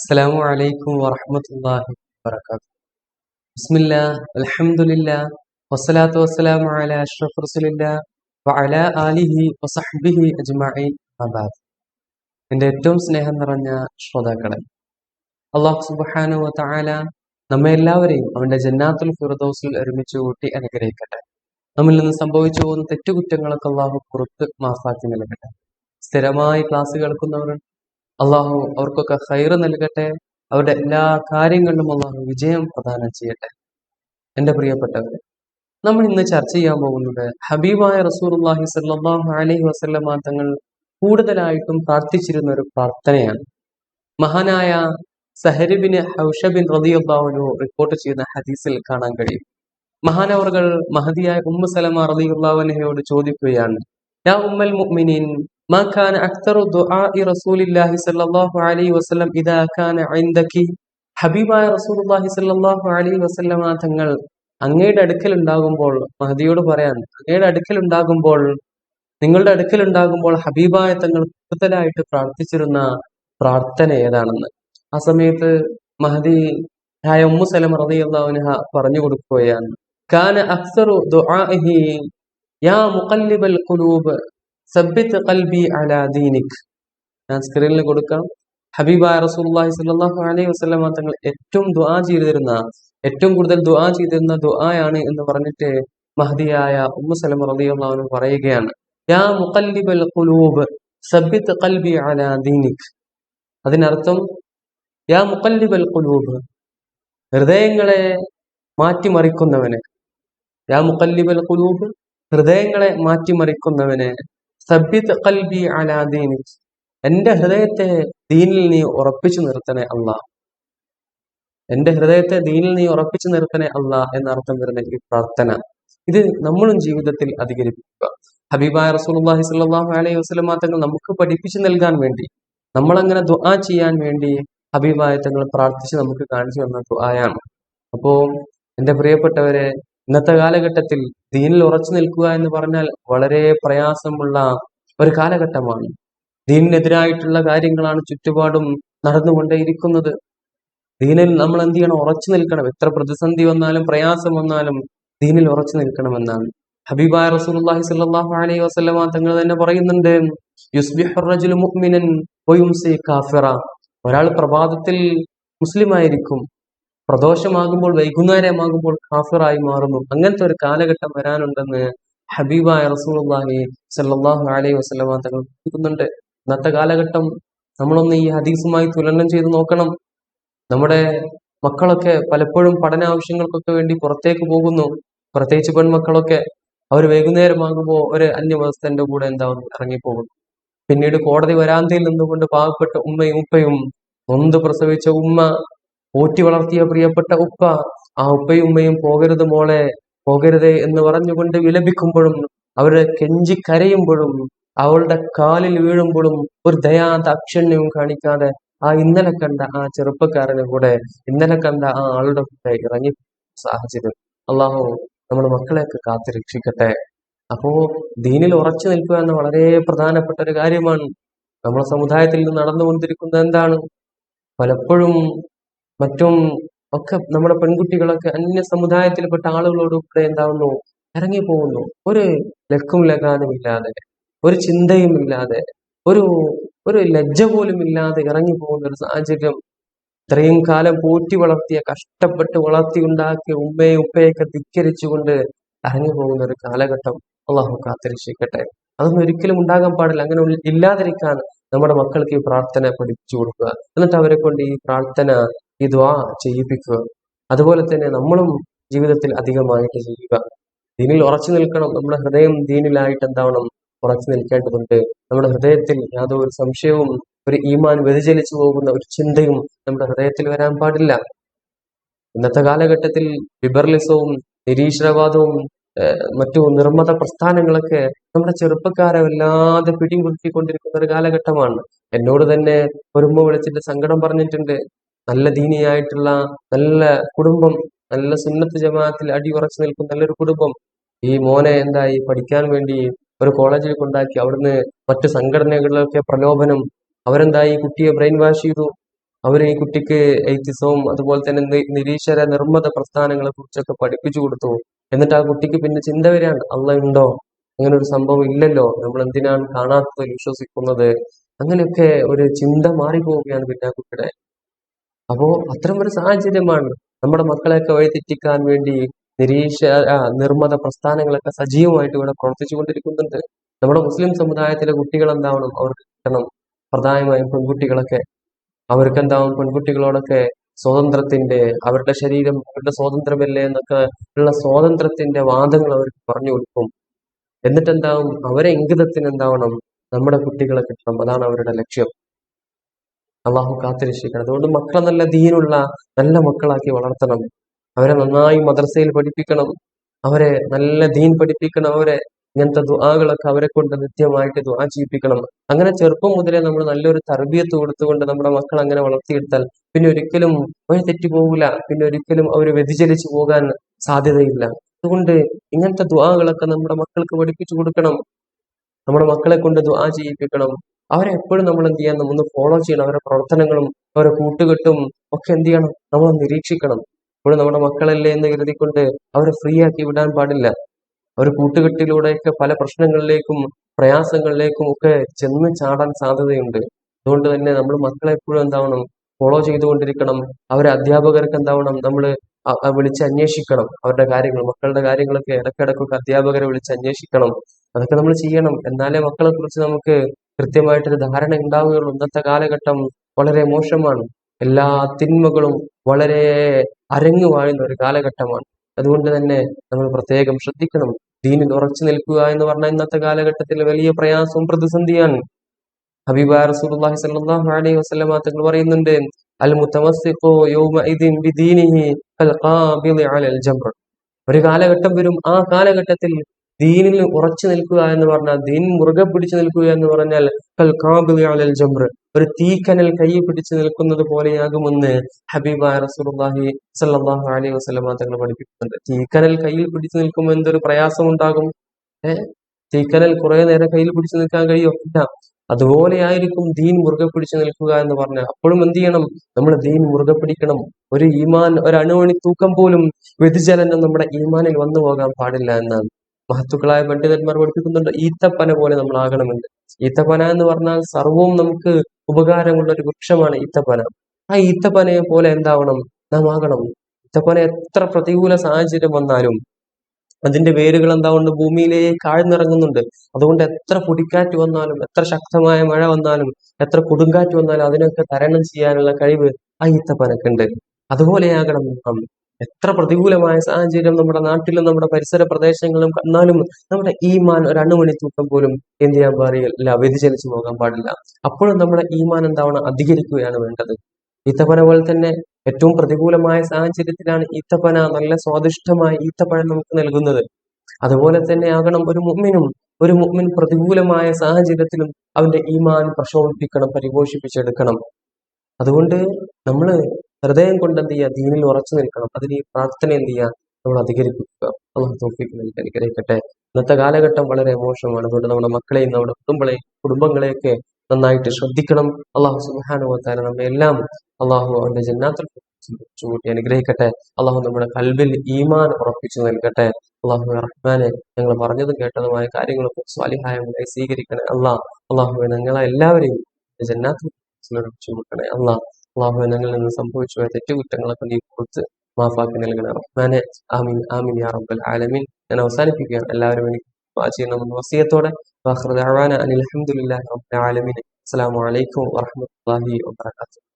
അസ്സലാമു അലൈക്കും വറഹമത്തല്ലാഹി വബർക്കാത്തു ബിസ്മില്ല അൽഹംദുലില്ല വസ്സലാത്തു വസ്സലാമു അല അഷ്റഫ് റസൂലില്ല വഅല ആലിഹി വസഹ്ബിഹി അജ്മഈൻ അബാദ് എന്റെ ഏറ്റവും സ്നേഹം നിറഞ്ഞ ശ്രോതാക്കളെ അള്ളാഹു സുബ്ഹാനഹു വ തആല നമ്മെ എല്ലാവരെയും അവന്റെ ജന്നാത്തുൽ ഫിർദൗസിൽ ഒരുമിച്ച് കൂട്ടി അനുഗ്രഹിക്കട്ടെ. നമ്മിൽ നിന്ന് സംഭവിച്ചു പോകുന്ന തെറ്റുകുറ്റങ്ങളൊക്കെ അള്ളാഹു പുറത്ത് മാസാക്കി നൽകട്ടെ. സ്ഥിരമായി ക്ലാസ് കേൾക്കുന്നവർ അള്ളാഹു അവർക്കൊക്കെ ഹൈറ് നൽകട്ടെ. അവരുടെ എല്ലാ കാര്യങ്ങളിലും അള്ളാഹു വിജയം പ്രദാനം ചെയ്യട്ടെ. എന്റെ പ്രിയപ്പെട്ടവരെ നമ്മൾ ഇന്ന് ചർച്ച ചെയ്യാൻ പോകുന്നത് ഹബീബായ റസൂലുള്ളാഹി സ്വല്ലല്ലാഹു അലഹി വസല്ലമ തങ്ങൾ കൂടുതലായിട്ടും പ്രാർത്ഥിച്ചിരുന്ന ഒരു പ്രാർത്ഥനയാണ്. മഹാനായ സഹരിബിന് ഹൗഷബിൻ റളിയല്ലാഹു റിപ്പോർട്ട് ചെയ്യുന്ന ഹദീസിൽ കാണാൻ കഴിയും. മഹാനവറുകൾ മഹതിയായ ഉമ്മു സലമ റതിയുള്ളവനെയോട് ചോദിക്കുകയാണ് യാ ഉമ്മൽ മുഅ്മിനീൻ ما كان أكثر دعاء رسول الله صلى الله عليه وسلم إذا كان عندك ഹബീബായ റസൂലുള്ളാഹി സ്വല്ലല്ലാഹു അലൈഹി വസല്ലമ തങ്ങൾ അങ്ങയുടെ അടുക്കൽ ഉണ്ടാകുമ്പോൾ മഹദിയോട് പറയാൻ അങ്ങയുടെ അടുക്കൽ ഉണ്ടാകുമ്പോൾ നിങ്ങളുടെ അടുക്കൽ ഉണ്ടാകുമ്പോൾ ഹബീബായ തങ്ങൾ കൂടുതലായിട്ട് പ്രാർത്ഥിച്ചിരുന്ന പ്രാർത്ഥന ഏതാണെന്ന് ആ സമയത്ത് മഹദി ആയ ഉമ്മു സലമ റളിയല്ലാഹു അൻഹ പറഞ്ഞു കൊടുക്കുകയാണ് കാന അക്സറു ദുആഇഹി യാ മുഖല്ലിബൽ ഖുലൂബ് സബ്ബിത്ത് ഖൽബി അലാ ദീനിക്. ഞാൻ സ്ക്രീനിൽ കൊടുക്കാം. ഹബീബായ റസൂലുള്ളാഹി സ്വല്ലല്ലാഹു അലൈഹി വസല്ലം തങ്ങൾ ഏറ്റവും ദുആ ചെയ്തിരുന്ന ഏറ്റവും കൂടുതൽ ദുആ ചെയ്തിരുന്ന ദുആയാണ് എന്ന് പറഞ്ഞിട്ട് മഹദിയായ ഉമ്മു സലമ റളിയല്ലാഹു പറയുകയാണ്. യാ മുഖല്ലിബൽ ഖുലൂബ് സബ്ബിത്ത് ഖൽബി അലാ ദീനിക്. അതിനർത്ഥം യാ മുഖല്ലിബൽ ഖുലൂബ് ഹൃദയങ്ങളെ മാറ്റിമറിക്കുന്നവനെ യാ മുഖല്ലിബൽ ഖുലൂബ് ഹൃദയങ്ങളെ മാറ്റിമറിക്കുന്നവനെ എന്റെ ഹൃദയത്തെ ദീനിൽ നീ ഉറപ്പിച്ചു നിർത്തണേ അല്ലാ എന്റെ ഹൃദയത്തെ ദീനിൽ നീ ഉറപ്പിച്ചു നിർത്തണേ അല്ലാ എന്നർത്ഥം വരുന്ന ഈ പ്രാർത്ഥന. ഇത് നമ്മളും ജീവിതത്തിൽ അധികരിപ്പിക്കുക. ഹബീബായ റസൂലുള്ളാഹി സ്വല്ലല്ലാഹു അലൈഹി വസല്ലമ തങ്ങൾ നമുക്ക് പഠിപ്പിച്ചു നൽകാൻ വേണ്ടി നമ്മളങ്ങനെ ദുആ ചെയ്യാൻ വേണ്ടി ഹബീബായ തങ്ങൾ പ്രാർത്ഥിച്ച് നമുക്ക് കാണിച്ചു തന്ന ദുആയാണ്. അപ്പോ എന്റെ പ്രിയപ്പെട്ടവരെ ഇന്നത്തെ കാലഘട്ടത്തിൽ ദീനിൽ ഉറച്ചു നിൽക്കുക എന്ന് പറഞ്ഞാൽ വളരെ പ്രയാസമുള്ള ഒരു കാലഘട്ടമാണ്. ദീനിനെതിരായിട്ടുള്ള കാര്യങ്ങളാണ് ചുറ്റുപാടും നടന്നുകൊണ്ടേയിരിക്കുന്നത്. ദീനിൽ നമ്മൾ എന്ത് ചെയ്യണം? ഉറച്ചു നിൽക്കണം. എത്ര പ്രതിസന്ധി വന്നാലും പ്രയാസം വന്നാലും ദീനിൽ ഉറച്ചു നിൽക്കണമെന്നാണ്. ഹബീബായ റസൂലുള്ളാഹി സ്വല്ലല്ലാഹു അലൈഹി വസല്ലമ തങ്ങൾ തന്നെ പറയുന്നുണ്ട് യുസ്ബിഹുർ റജുലു മുഅ്മിനൻ വയുംസി കാഫിറ. ഒരാൾ പ്രഭാതത്തിൽ മുസ്ലിം ആയിരിക്കും പ്രദോഷമാകുമ്പോൾ വൈകുന്നേരമാകുമ്പോൾ കാഫിറായി മാറുന്നു. അങ്ങനത്തെ ഒരു കാലഘട്ടം വരാനുണ്ടെന്ന് ഹബീബായ റസൂലുള്ളാഹി സല്ലാഹു അലൈഹി വസല്ലമ തങ്ങൾ പറയുന്നുണ്ട്. ഇന്നത്തെ കാലഘട്ടം നമ്മളൊന്ന് ഈ ഹദീസുമായി തുലനം ചെയ്ത് നോക്കണം. നമ്മുടെ മക്കളൊക്കെ പലപ്പോഴും പഠന ആവശ്യങ്ങൾക്കൊക്കെ വേണ്ടി പുറത്തേക്ക് പോകുന്നു. പ്രത്യേകിച്ച് പെൺമക്കളൊക്കെ അവർ വൈകുന്നേരമാകുമ്പോൾ ഒരു അന്യമതസ്ഥന്റെ കൂടെ എന്താവുന്നു ഇറങ്ങിപ്പോകുന്നു. പിന്നീട് കോടതി വരാന്തയിൽ നിന്നുകൊണ്ട് പാവപ്പെട്ട ഉമ്മയും ഉപ്പയും നൊന്ത് പ്രസവിച്ച ഉമ്മ പോറ്റി വളർത്തിയ പ്രിയപ്പെട്ട ഉപ്പ ആ ഉപ്പയും ഉമ്മയും പോകരുത് മോളെ പോകരുതേ എന്ന് പറഞ്ഞുകൊണ്ട് വിലപിക്കുമ്പോഴും അവരെ കെഞ്ചി കരയുമ്പോഴും അവളുടെ കാലിൽ വീഴുമ്പോഴും ഒരു ദയാന്ത അക്ഷണ്യവും കാണിക്കാതെ ആ ഇന്നലെ കണ്ട ആ ചെറുപ്പക്കാരന് കൂടെ ഇന്നലെ കണ്ട ആ ആളുടെ കൂടെ ഇറങ്ങി സാഹചര്യം. അള്ളാഹു നമ്മുടെ മക്കളെയൊക്കെ കാത്തു രക്ഷിക്കട്ടെ. അപ്പോ ദീനിൽ ഉറച്ചു നിൽക്കുക എന്ന വളരെ പ്രധാനപ്പെട്ട ഒരു കാര്യമാണ്. നമ്മുടെ സമുദായത്തിൽ നടന്നുകൊണ്ടിരിക്കുന്നത് എന്താണ്? പലപ്പോഴും മറ്റും ഒക്കെ നമ്മുടെ പെൺകുട്ടികളൊക്കെ അന്യ സമുദായത്തിൽപ്പെട്ട ആളുകളോട് കൂടെ എന്താവുന്നു? ഇറങ്ങി പോകുന്നു ഒരു ലക്കും ലഗാനും ഇല്ലാതെ ഒരു ചിന്തയും ഇല്ലാതെ ഒരു ഒരു ലജ്ജ പോലും ഇല്ലാതെ ഇറങ്ങി പോകുന്ന ഒരു സാഹചര്യം ഇത്രയും കാലം പോറ്റി വളർത്തിയ കഷ്ടപ്പെട്ട് വളർത്തി ഉണ്ടാക്കിയ ഉമ്മയെ ഉപ്പയൊക്കെ ധിക്കരിച്ചുകൊണ്ട് ഇറങ്ങി പോകുന്ന ഒരു കാലഘട്ടം അള്ളാഹു കാത്തിരക്ഷിക്കട്ടെ. അതൊന്നും ഒരിക്കലും ഉണ്ടാകാൻ പാടില്ല. അങ്ങനെ ഇല്ലാതിരിക്കാൻ നമ്മുടെ മക്കൾക്ക് ഈ പ്രാർത്ഥന പഠിപ്പിച്ചു കൊടുക്കുക. എന്നിട്ട് അവരെ കൊണ്ട് ഈ പ്രാർത്ഥന ഈ ദ്വാ ചെയ്യിപ്പിക്കുക. അതുപോലെ തന്നെ നമ്മളും ജീവിതത്തിൽ അധികമായിട്ട് ചെയ്യുക ദീനിൽ ഉറച്ചു നിൽക്കണം. നമ്മുടെ ഹൃദയം ദീനിലായിട്ട് എന്താവണം? ഉറച്ചു നിൽക്കേണ്ടതുണ്ട്. നമ്മുടെ ഹൃദയത്തിൽ യാതൊരു സംശയവും ഒരു ഈമാൻ വ്യതിചലിച്ചു പോകുന്ന ഒരു ചിന്തയും നമ്മുടെ ഹൃദയത്തിൽ വരാൻ പാടില്ല. ഇന്നത്തെ കാലഘട്ടത്തിൽ ലിബറലിസവും നിരീശ്വരവാദവും മറ്റു നിർമ്മത പ്രസ്ഥാനങ്ങളൊക്കെ നമ്മുടെ ചെറുപ്പക്കാരെ വല്ലാതെ പിടിമുറുക്കിക്കൊണ്ടിരിക്കുന്ന ഒരു കാലഘട്ടമാണ്. എന്നോട് തന്നെ ഒരുമ്പ് വിളിച്ചിട്ട് സങ്കടം പറഞ്ഞിട്ടുണ്ട്. നല്ല ദീനിയായിട്ടുള്ള നല്ല കുടുംബം നല്ല സുന്നത്ത് ജമാഅത്തിൽ അടിയുറച്ചു നിൽക്കുന്ന നല്ലൊരു കുടുംബം. ഈ മോനെ എന്തായി? പഠിക്കാൻ വേണ്ടി ഒരു കോളേജിൽ കൊണ്ടാക്കി അവിടുന്ന് മറ്റു സംഘടനകളിലൊക്കെ പ്രലോഭനം. അവരെന്തായി? കുട്ടിയെ ബ്രെയിൻ വാഷ് ചെയ്തു. അവർ ഈ കുട്ടിക്ക് എയ്ത്തിസവും അതുപോലെ തന്നെ നിരീശ്വര നിർമ്മത പ്രസ്ഥാനങ്ങളെ കുറിച്ചൊക്കെ പഠിപ്പിച്ചു കൊടുത്തു. എന്നിട്ട് ആ കുട്ടിക്ക് പിന്നെ ചിന്ത വരികയാണ്. അല്ല ഉണ്ടോ അങ്ങനെ ഒരു സംഭവം ഇല്ലല്ലോ. നമ്മൾ എന്തിനാണ് കാണാത്തത് വിശ്വസിക്കുന്നത്? അങ്ങനെയൊക്കെ ഒരു ചിന്ത മാറിപ്പോവുകയാണ് പിന്നെ ആ കുട്ടിയുടെ അപ്പോ അത്തരം ഒരു സാഹചര്യമാണ് നമ്മുടെ മക്കളെയൊക്കെ വഴിതെറ്റിക്കാൻ വേണ്ടി നിരീക്ഷ നിർമ്മത പ്രസ്ഥാനങ്ങളൊക്കെ സജീവമായിട്ട് ഇവിടെ പ്രവർത്തിച്ചു കൊണ്ടിരിക്കുന്നുണ്ട് നമ്മുടെ മുസ്ലിം സമുദായത്തിലെ കുട്ടികൾ എന്താവണം അവർക്ക് കിട്ടണം. പ്രധാനമായും പെൺകുട്ടികളൊക്കെ. അവർക്ക് എന്താവും പെൺകുട്ടികളോടൊക്കെ സ്വാതന്ത്ര്യത്തിന്റെ അവരുടെ ശരീരം അവരുടെ സ്വാതന്ത്ര്യമല്ലേ എന്നൊക്കെ ഉള്ള സ്വാതന്ത്ര്യത്തിന്റെ വാദങ്ങൾ അവർക്ക് പറഞ്ഞു കൊടുക്കും. എന്നിട്ട് എന്താവും അവരെ ഇംഗിതത്തിന് എന്താവണം നമ്മുടെ കുട്ടികളെ കിട്ടണം. അതാണ് അവരുടെ ലക്ഷ്യം. അള്ളാഹു കാത്തിരക്ഷിക്കണം. അതുകൊണ്ട് മക്കളെ നല്ല ദീനുള്ള നല്ല മക്കളാക്കി വളർത്തണം. അവരെ നന്നായി മദ്രസയിൽ പഠിപ്പിക്കണം. അവരെ നല്ല ദീൻ പഠിപ്പിക്കണം. അവരെ ഇങ്ങനത്തെ ദുആകളൊക്കെ അവരെ കൊണ്ട് നിത്യമായിട്ട് ദുആ ചെയ്യിപ്പിക്കണം. അങ്ങനെ ചെറുപ്പം മുതലേ നമ്മൾ നല്ലൊരു തർബീയത്ത് കൊടുത്തുകൊണ്ട് നമ്മുടെ മക്കൾ അങ്ങനെ വളർത്തിയെടുത്താൽ പിന്നെ ഒരിക്കലും വഴി തെറ്റി പോകില്ല പിന്നെ ഒരിക്കലും അവർ വ്യതിചലിച്ചു പോകാൻ സാധ്യതയില്ല. അതുകൊണ്ട് ഇങ്ങനത്തെ ദുആകളൊക്കെ നമ്മുടെ മക്കൾക്ക് പഠിപ്പിച്ചു കൊടുക്കണം. നമ്മുടെ മക്കളെ കൊണ്ട് ദുആ ചെയ്യിപ്പിക്കണം. അവരെ എപ്പോഴും നമ്മൾ എന്ത് ചെയ്യണം നമ്മൾ ഫോളോ ചെയ്യണം. അവരുടെ പ്രവർത്തനങ്ങളും അവരുടെ കൂട്ടുകെട്ടും ഒക്കെ എന്ത് ചെയ്യണം? നമ്മൾ നിരീക്ഷിക്കണം. ഇപ്പോഴും നമ്മുടെ മക്കളല്ലേ എന്ന് കരുതിക്കൊണ്ട് അവരെ ഫ്രീ ആക്കി വിടാൻ പാടില്ല. അവർ കൂട്ടുകെട്ടിലൂടെയൊക്കെ പല പ്രശ്നങ്ങളിലേക്കും പ്രയാസങ്ങളിലേക്കും ഒക്കെ ചെന്ന് ചാടാൻ സാധ്യതയുണ്ട്. അതുകൊണ്ട് തന്നെ നമ്മൾ മക്കളെ എപ്പോഴും എന്താവണം ഫോളോ ചെയ്തുകൊണ്ടിരിക്കണം. അവരെ അധ്യാപകർക്ക് എന്താവണം നമ്മൾ വിളിച്ച് അന്വേഷിക്കണം. അവരുടെ കാര്യങ്ങൾ മക്കളുടെ കാര്യങ്ങളൊക്കെ ഇടയ്ക്കിടയ്ക്കൊക്കെ അധ്യാപകരെ വിളിച്ച് അന്വേഷിക്കണം. അതൊക്കെ നമ്മൾ ചെയ്യണം. എന്നാലേ മക്കളെ കുറിച്ച് നമുക്ക് കൃത്യമായിട്ടൊരു ധാരണ ഉണ്ടാവുകയുള്ളൂ. ഇന്നത്തെ കാലഘട്ടം വളരെ മോശമാണ്. എല്ലാ തിന്മകളും വളരെ അരങ്ങു വാഴുന്ന ഒരു കാലഘട്ടമാണ്. അതുകൊണ്ട് തന്നെ നമ്മൾ പ്രത്യേകം ശ്രദ്ധിക്കണം. ദീനിൽ ഉറച്ചു നിൽക്കുക എന്ന് പറഞ്ഞാൽ ഇന്നത്തെ കാലഘട്ടത്തിൽ വലിയ പ്രയാസവും പ്രതിസന്ധിയാണ്. ഹബീബ റസൂലുള്ളാഹി സ്വല്ലല്ലാഹു അലൈഹി വസല്ലമ തങ്ങൾ പറയുന്നുണ്ട് അൽ ബിദീനിഹി അലൽ ജംർ ഒരു കാലഘട്ടം വരും. ആ കാലഘട്ടത്തിൽ ദീനിൽ ഉറച്ചു നിൽക്കുക എന്ന് പറഞ്ഞാൽ ദീൻ മുറുകെ പിടിച്ചു നിൽക്കുക എന്ന് പറഞ്ഞാൽ ഒരു തീക്കനൽ കൈ പിടിച്ചു നിൽക്കുന്നത് പോലെയാകുമെന്ന് ഹബീബ റസൂലുള്ളാഹി സ്വല്ലല്ലാഹു അലൈഹി വസല്ലമ തങ്ങൾ പഠിപ്പിക്കുന്നുണ്ട്. തീക്കനൽ കയ്യിൽ പിടിച്ചു നിൽക്കുമ്പോൾ എന്തൊരു പ്രയാസം ഉണ്ടാകും ഏഹ് തീക്കനൽ കുറെ നേരം കയ്യിൽ പിടിച്ചു നിൽക്കാൻ കഴിയും? ഇല്ല. അതുപോലെയായിരിക്കും ദീൻ മുറുകെ പിടിച്ചു നിൽക്കുക എന്ന് പറഞ്ഞാൽ. അപ്പോഴും എന്ത് ചെയ്യണം? നമ്മൾ ദീൻ മുറുകെ പിടിക്കണം. ഒരു ഈമാൻ ഒരു അണുവണി തൂക്കം പോലും വ്യതിചലനം നമ്മുടെ ഈമാനിൽ വന്നു പോകാൻ പാടില്ല എന്നാണ്. മഹത്തുക്കളായ പണ്ഡിതന്മാർ പഠിപ്പിക്കുന്നുണ്ട്. ഈത്തപ്പന പോലെ നമ്മൾ ആകണമെന്ന് ഈത്തപ്പന എന്ന് പറഞ്ഞാൽ സർവവും നമുക്ക് ഉപകാരമുള്ള ഒരു വൃക്ഷമാണ് ഈത്തപ്പന. ആ ഈത്തപ്പനയെ പോലെ എന്താവണം? നാം ആകണം. ഈത്തപ്പന എത്ര പ്രതികൂല സാഹചര്യം വന്നാലും അതിന്റെ വേരുകൾ എന്താവുണ്ട്? ഭൂമിയിലേക്ക് ആഴ്ന്നിറങ്ങുന്നുണ്ട് അതുകൊണ്ട് എത്ര പൊടിക്കാറ്റ് വന്നാലും എത്ര ശക്തമായ മഴ വന്നാലും എത്ര കൊടുങ്കാറ്റ് വന്നാലും അതിനൊക്കെ തരണം ചെയ്യാനുള്ള കഴിവ് ആ ഈത്തപ്പനക്കുണ്ട്. അതുപോലെയാകണം നാം. എത്ര പ്രതികൂലമായ സാഹചര്യം നമ്മുടെ നാട്ടിലും നമ്മുടെ പരിസര പ്രദേശങ്ങളിലും എന്നാലും നമ്മുടെ ഈമാൻ ഒരു തൂക്കം പോലും എന്ത് ചെയ്യാൻ പാടില്ല വ്യതിചലിച്ചു പോകാൻ പാടില്ല. അപ്പോഴും നമ്മുടെ ഈമാൻ എന്താവണം? അധികരിക്കുകയാണ് വേണ്ടത്. ഈത്തപ്പന പോലെ തന്നെ ഏറ്റവും പ്രതികൂലമായ സാഹചര്യത്തിലാണ് ഈത്തപ്പന നല്ല സ്വാദിഷ്ടമായ ഈത്തപ്പഴം നമുക്ക് നൽകുന്നത്. അതുപോലെ തന്നെ ആകണം ഒരു മുമ്മിനും ഒരു മുമ്മിൻ പ്രതികൂലമായ സാഹചര്യത്തിലും അവന്റെ ഈമാൻ പ്രശോഭിപ്പിക്കണം പരിപോഷിപ്പിച്ചെടുക്കണം. അതുകൊണ്ട് നമ്മൾ ഹൃദയം കൊണ്ട് എന്ത് ചെയ്യുക ദീനിൽ ഉറച്ചു നിൽക്കണം. അതിന് ഈ പ്രാർത്ഥന എന്ത് ചെയ്യുക നമ്മൾ അധികരിപ്പിക്കുക അള്ളാഹു തോഫിക്ക് നൽകി അനുഗ്രഹിക്കട്ടെ. ഇന്നത്തെ കാലഘട്ടം വളരെ മോശമാണ്. അതുകൊണ്ട് നമ്മുടെ മക്കളെയും നമ്മുടെ കുടുംബങ്ങളെയും കുടുംബങ്ങളെയൊക്കെ നന്നായിട്ട് ശ്രദ്ധിക്കണം. അള്ളാഹു സുബാനുഭവത്താല നമ്മെ എല്ലാം അള്ളാഹു അവന്റെ ജന്നാത്തിൽ ചൂട്ടി അനുഗ്രഹിക്കട്ടെ. അള്ളാഹു നമ്മുടെ കൽവിൽ ഈമാൻ ഉറപ്പിച്ചു നൽകട്ടെ. അള്ളാഹു റഹ്മാനെ ഞങ്ങൾ പറഞ്ഞതും കേട്ടതുമായ കാര്യങ്ങളൊക്കെ സ്വാലിഹായങ്ങളെ സ്വീകരിക്കണേ. അള്ളാഹ് അള്ളാഹു ഞങ്ങളെ എല്ലാവരെയും ജന്നാത്തിൽ ചൂട്ടണേ അള്ളാഹ് അള്ളാഹു ഞങ്ങളിൽ നിന്ന് സംഭവിച്ചു പോയ തെറ്റുകുറ്റങ്ങളൊക്കെ നീ കൊടുത്ത് മാഫാക്കി നൽകണം ആമീൻ. ആമീൻ. യാ റബ്ബൽ ആലമീൻ. ഞാൻ അവസാനിപ്പിക്കുകയാണ്. എല്ലാവരും എനിക്ക് ചെയ്യുന്ന വസിയത്തോടെ. അനിൽ അലഹമുല്ലാ റബ്ബൽ ആലമീൻ. അസ്സലാമു അലൈക്കും വറഹ്മത്തുള്ളാഹി വബറകാതുഹു.